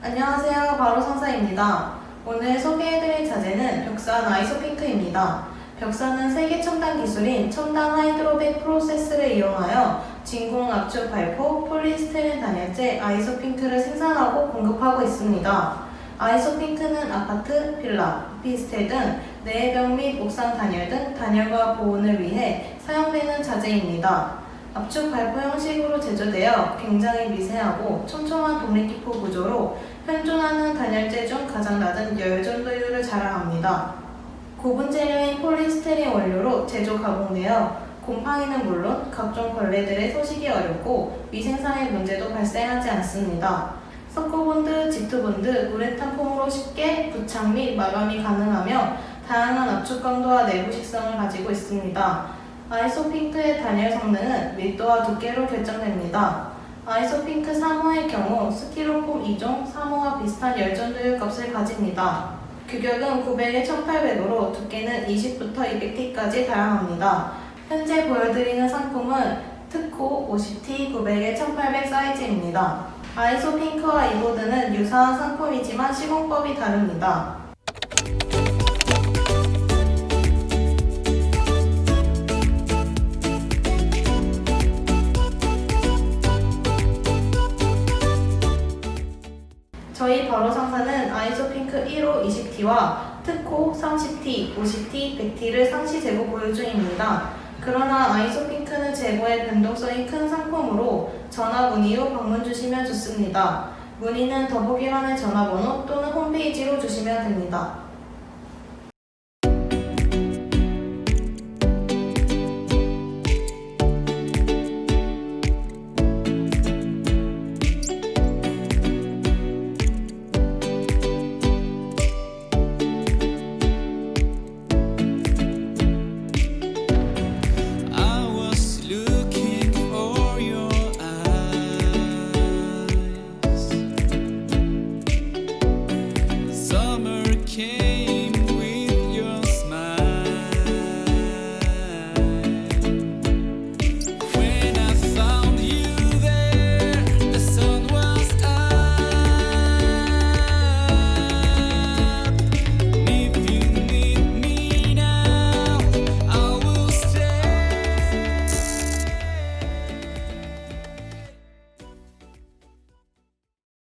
안녕하세요. 바로 상사입니다. 오늘 소개해드릴 자재는 벽산 아이소핑크입니다. 벽산은 세계 첨단 기술인 첨단 하이드로백 프로세스를 이용하여 진공 압축 발포 폴리스테린 단열재 아이소핑크를 생산하고 공급하고 있습니다. 아이소핑크는 아파트, 빌라, 오피스텔 등 내벽 및 옥상 단열 등 단열과 보온을 위해 사용되는 자재입니다. 압축 발포 형식으로 제조되어 굉장히 미세하고 촘촘한 독립기포 구조로 현존하는 단열재 중 가장 낮은 열 전도율을 자랑합니다. 고분 재료인 폴리스테린 원료로 제조 가공되어 곰팡이는 물론 각종 벌레들의 소식이 어렵고 위생상의 문제도 발생하지 않습니다. 석고본드, 지트본드, 우레탄 폼으로 쉽게 부착 및 마감이 가능하며 다양한 압축 강도와 내부 식성을 가지고 있습니다. 아이소핑크의 단열 성능은 밀도와 두께로 결정됩니다. 아이소핑크 3호의 경우 스티로폼 2종 3호와 비슷한 열전도율 값을 가집니다. 규격은 900에 1800으로 두께는 20부터 200T까지 다양합니다. 현재 보여드리는 상품은 특호 50T 900에 1800 사이즈입니다. 아이소핑크와 이보드는 유사한 상품이지만 시공법이 다릅니다. 저희 바로 상사는 아이소핑크 1호 20T와 특호 30T, 50T, 100T를 상시 재고 보유 중입니다. 그러나 아이소핑크는 재고의 변동성이 큰 상품으로 전화 문의 후 방문 주시면 좋습니다. 문의는 더보기란의 전화번호 또는 홈페이지로 주시면 됩니다.